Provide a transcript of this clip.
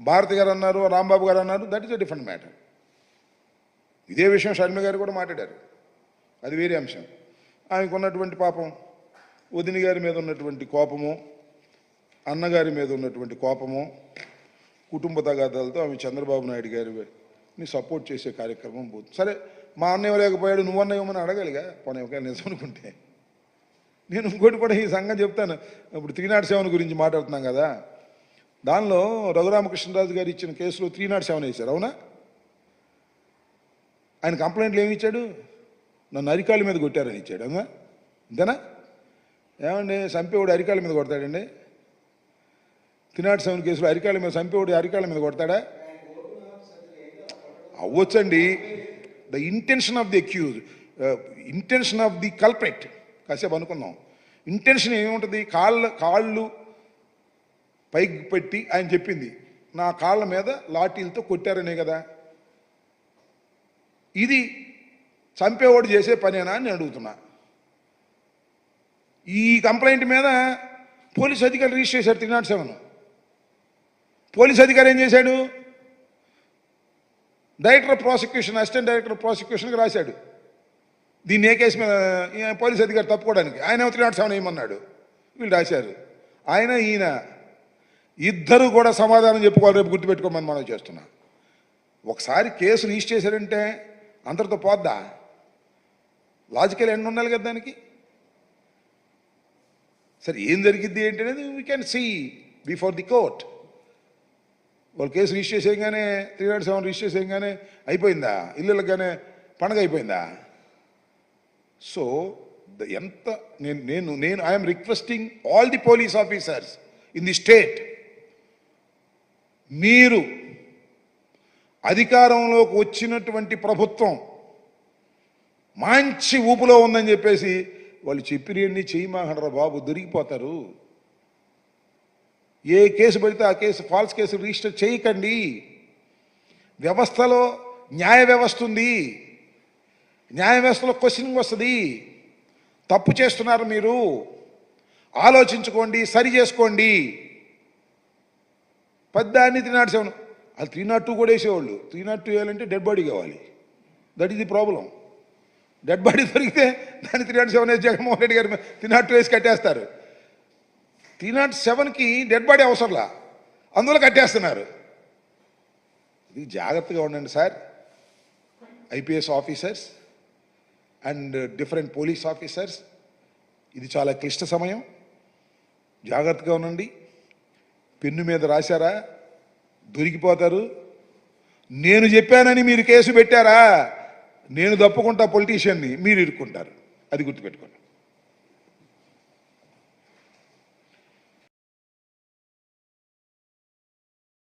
భారతి గారు అన్నారు రాంబాబు గారు అన్నారు that is a different matter ఇదే విషయం షర్మి గారు కూడా మాట్లాడారు. అది వేరే అంశం. ఆయనకు ఉన్నటువంటి పాపం వదిన గారి మీద ఉన్నటువంటి కోపము అన్నగారి మీద ఉన్నటువంటి కోపము కుటుంబ తగాదాలతో ఆమె చంద్రబాబు నాయుడు గారిని సపోర్ట్ చేసే కార్యక్రమం పోతుంది. సరే మా అన్న ఇవ్వలేకపోయాడు నువ్వన్న ఇవ్వమని అడగాలిగా? పోనీ ఒకవేళ నిజం అనుకుంటే. నేను ఇంకోటి కూడా ఈ సంఘం చెప్తాను. ఇప్పుడు త్రీ నాట్ సెవెన్ గురించి మాట్లాడుతున్నాం కదా. దానిలో రఘురామకృష్ణరాజు గారు ఇచ్చిన కేసులో త్రీ నాట్ సెవెన్ వేశారు అవునా? ఆయన కంప్లైంట్లు ఏమి ఇచ్చాడు? నన్ను అరికాల మీద కొట్టారని ఇచ్చాడు అవునా? ఇంతేనా? ఏమండి సంపేవుడు అరికాల మీద కొడతాడండి? త్రీ నాట్ సెవెన్ కేసులో అరికాల మీద సంపేవుడు అరికాల మీద కొడతాడా? అవ్వచ్చండి. The intention of the accused intention of the culprit కాసేపు అనుకుందాం. ఇంటెన్షన్ ఏముంటుంది? కాళ్ళ కాళ్ళు పైకి పెట్టి ఆయన చెప్పింది నా కాళ్ళ మీద లాఠీలతో కొట్టారనే కదా. ఇది చంపేవాడు చేసే పనేనా అని అడుగుతున్నా. ఈ కంప్లైంట్ మీద పోలీస్ అధికారి రిజిస్టర్ చేశారు త్రీ నాట్ సెవెన్ పోలీస్ అధికారి ఏం చేశాడు? Director of prosecution assistant director of ప్రాసిక్యూషన్కి రాశాడు. దీన్ని ఏ కేసు మీద పోలీస్ అధికారి తప్పుకోవడానికి. ఆయన త్రీ నాట్ సెవెన్ ఏమన్నాడు? వీళ్ళు రాశారు. ఆయన ఈయన ఇద్దరు కూడా సమాధానం చెప్పుకోవాలి. రేపు గుర్తుపెట్టుకోమని మనం చేస్తున్నా. ఒకసారి కేసు రిజిస్టర్ చేశారంటే అందరితో పోద్దా? లాజికల్ ఎండ్ ఉండాలి కదా దానికి. సరే ఏం జరిగిద్ది ఏంటి అనేది we can see before the court వాళ్ళు కేసు రిజిస్టర్ చేయగానే త్రీ నాట్ సెవెన్ రిజిస్టర్ చేయగానే అయిపోయిందా? ఇల్లులగానే పండగ అయిపోయిందా? సో ద ఎంత నేను నేను నేను I'm requesting all the police officers in the state మీరు అధికారంలోకి వచ్చినటువంటి ప్రభుత్వం మంచి ఊపులో ఉందని చెప్పేసి వాళ్ళు చెప్పినవన్నీ చేయమాకండ్రా బాబు దొరికిపోతారు. ఏ కేసు పడితే ఆ కేసు ఫాల్స్ కేసు రిజిస్టర్ చేయకండి. వ్యవస్థలో న్యాయ వ్యవస్థ ఉంది. న్యాయ వ్యవస్థలో క్వశ్చనింగ్ వస్తుంది. తప్పు చేస్తున్నారు మీరు. ఆలోచించుకోండి సరి చేసుకోండి. పద్దాన్ని త్రీ నాట్ సెవెన్. అది త్రీ నాట్ టూ కూడా వేసేవాళ్ళు. త్రీ నాట్ టూ వేయాలంటే డెడ్ బాడీ కావాలి. That is the problem dead body దొరికితే దాన్ని త్రీ నాట్ సెవెన్ వేసి జగన్మోహన్ రెడ్డి గారు త్రీ నాట్ టూ వేసి కట్టేస్తారు. త్రీ నాట్ సెవెన్కి డెడ్ బాడీ అవసరంలా? అందువల్ల కట్టేస్తున్నారు. ఇది జాగ్రత్తగా ఉండండి sir. IPS officers and different police officers. ఇది చాలా క్లిష్ట సమయం. జాగ్రత్తగా ఉండండి. పెన్ను మీద రాశారా? దొరికిపోతారు. నేను చెప్పానని మీరు కేసు పెట్టారా? నేను తప్పుకుంటా పొలిటీషియన్ని మీరు ఇరుక్కుంటారు. అది గుర్తుపెట్టుకోండి.